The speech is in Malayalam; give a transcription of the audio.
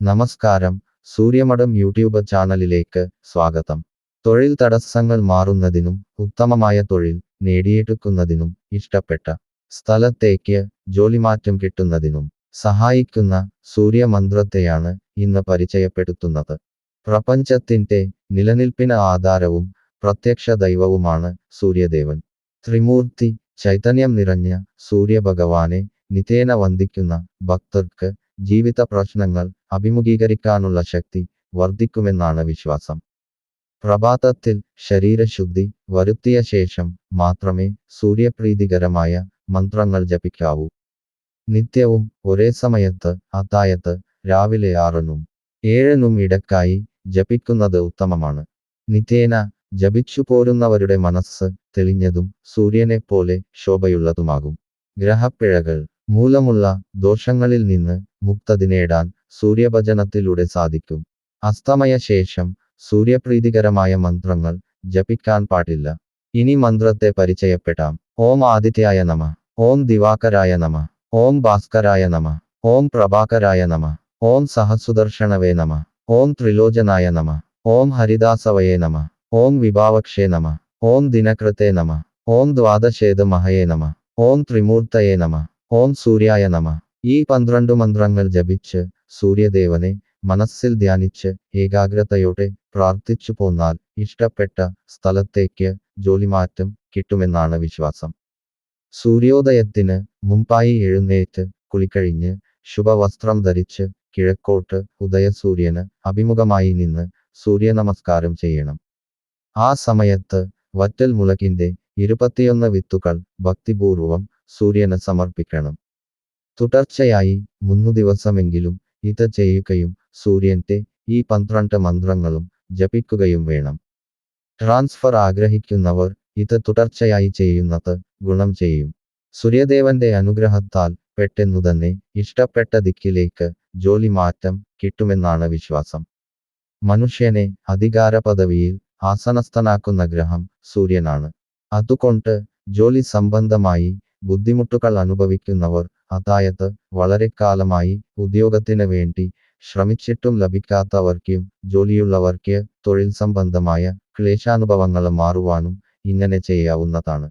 നമസ്കാരം. സൂര്യമഠം യൂട്യൂബ് ചാനലിലേക്ക് സ്വാഗതം. തൊഴിൽ തടസ്സങ്ങൾ മാറുന്നതിനും ഉത്തമമായ തൊഴിൽ നേടിയെടുക്കുന്നതിനും ഇഷ്ടപ്പെട്ട സ്ഥലത്തേക്ക് ജോലിമാറ്റം കിട്ടുന്നതിനും സഹായിക്കുന്ന സൂര്യമന്ത്രത്തെയാണ് ഇന്ന് പരിചയപ്പെടുത്തുന്നത്. പ്രപഞ്ചത്തിന്റെ നിലനിൽപ്പിന് ആധാരവും പ്രത്യക്ഷ ദൈവവുമാണ് സൂര്യദേവൻ. ത്രിമൂർത്തി ചൈതന്യം നിറഞ്ഞ സൂര്യഭഗവാനെ നിതേന വന്ദിക്കുന്ന ഭക്തർക്ക് ജീവിത പ്രശ്നങ്ങൾ അഭിമുഖീകരിക്കാനുള്ള ശക്തി വർദ്ധിക്കുമെന്നാണ് വിശ്വാസം. പ്രഭാതത്തിൽ ശരീരശുദ്ധി വരുത്തിയ ശേഷം മാത്രമേ സൂര്യപ്രീതികരമായ മന്ത്രങ്ങൾ ജപിക്കാവൂ. നിത്യവും ഒരേ സമയത്ത് അത്തായത്ത് രാവിലെ ആറിനും ഏഴിനും ഇടക്കായി ജപിക്കുന്നത് ഉത്തമമാണ്. നിത്യേന ജപിച്ചു പോരുന്നവരുടെ മനസ്സ് തെളിഞ്ഞതും സൂര്യനെപ്പോലെ ശോഭയുള്ളതുമാകും. ഗ്രഹപ്പിഴകൾ മൂലമുള്ള ദോഷങ്ങളിൽ നിന്ന് മുക്തതി നേടാൻ സൂര്യഭജനത്തിലൂടെ സാധിക്കും അസ്തമയ ശേഷം സൂര്യപ്രീതികരമായ മന്ത്രങ്ങൾ ജപിക്കാൻ പാടില്ല ഇനി മന്ത്രത്തെ പരിചയപ്പെടാം ഓം ആദിത്യായ നമ ഓം ദിവാകരായ നമ ഓം ഭാസ്കരായ നമ ഓം പ്രഭാകരായ നമ ഓം സഹസുദർശനവേ നമ ഓം ത്രിലോചനായ നമ ഓം ഹരിദാസവയേ നമ ഓം വിഭാവക്ഷേ നമ ഓം ദിനകൃത്തെ നമ ഓം ദ്വാദശേത് മഹയേ നമ ഓം ത്രിമൂർത്തയേ നമ ഓം സൂര്യായ നമ. ഈ പന്ത്രണ്ട് മന്ത്രങ്ങൾ ജപിച്ച് സൂര്യദേവനെ മനസ്സിൽ ധ്യാനിച്ച് ഏകാഗ്രതയോടെ പ്രാർത്ഥിച്ചു പോന്നാൽ ഇഷ്ടപ്പെട്ട സ്ഥലത്തേക്ക് ജോലിമാറ്റം കിട്ടുമെന്നാണ് വിശ്വാസം. സൂര്യോദയത്തിന് മുമ്പായി എഴുന്നേറ്റ് കുളിക്കഴിഞ്ഞ് ശുഭവസ്ത്രം ധരിച്ച് കിഴക്കോട്ട് ഉദയസൂര്യന് അഭിമുഖമായി നിന്ന് സൂര്യ നമസ്കാരം ചെയ്യണം. ആ സമയത്ത് വറ്റൽ മുളകിന്റെ ഇരുപത്തിയൊന്ന് വിത്തുകൾ ഭക്തിപൂർവം സൂര്യന് സമർപ്പിക്കണം. തുടർച്ചയായി മൂന്നു ദിവസമെങ്കിലും ഇത് ചെയ്യുകയും സൂര്യന്റെ ഈ പന്ത്രണ്ട് മന്ത്രങ്ങളും ജപിക്കുകയും വേണം. ട്രാൻസ്ഫർ ആഗ്രഹിക്കുന്നവർ ഇത് തുടർച്ചയായി ചെയ്യുന്നത് ഗുണം ചെയ്യും. സൂര്യദേവന്റെ അനുഗ്രഹത്താൽ പെട്ടെന്നു തന്നെ ഇഷ്ടപ്പെട്ട ദിക്കിലേക്ക് ജോലി മാറ്റം കിട്ടുമെന്നാണ് വിശ്വാസം. മനുഷ്യനെ അധികാര പദവിയിൽ ആസനസ്ഥനാക്കുന്ന ഗ്രഹം സൂര്യനാണ്. അതുകൊണ്ട് ജോലി സംബന്ധമായി ബുദ്ധിമുട്ടുകൾ അനുഭവിക്കുന്നവർ അതായത് വളരെ കാലമായി ഉദ്യോഗത്തിന് വേണ്ടി ശ്രമിച്ചിട്ടും ലഭിക്കാത്തവർക്കും ജോലിയുള്ളവർക്ക് തൊഴിൽ സംബന്ധമായ ക്ലേശാനുഭവങ്ങൾ മാറുവാനും ഇങ്ങനെ ചെയ്യാവുന്നതാണ്.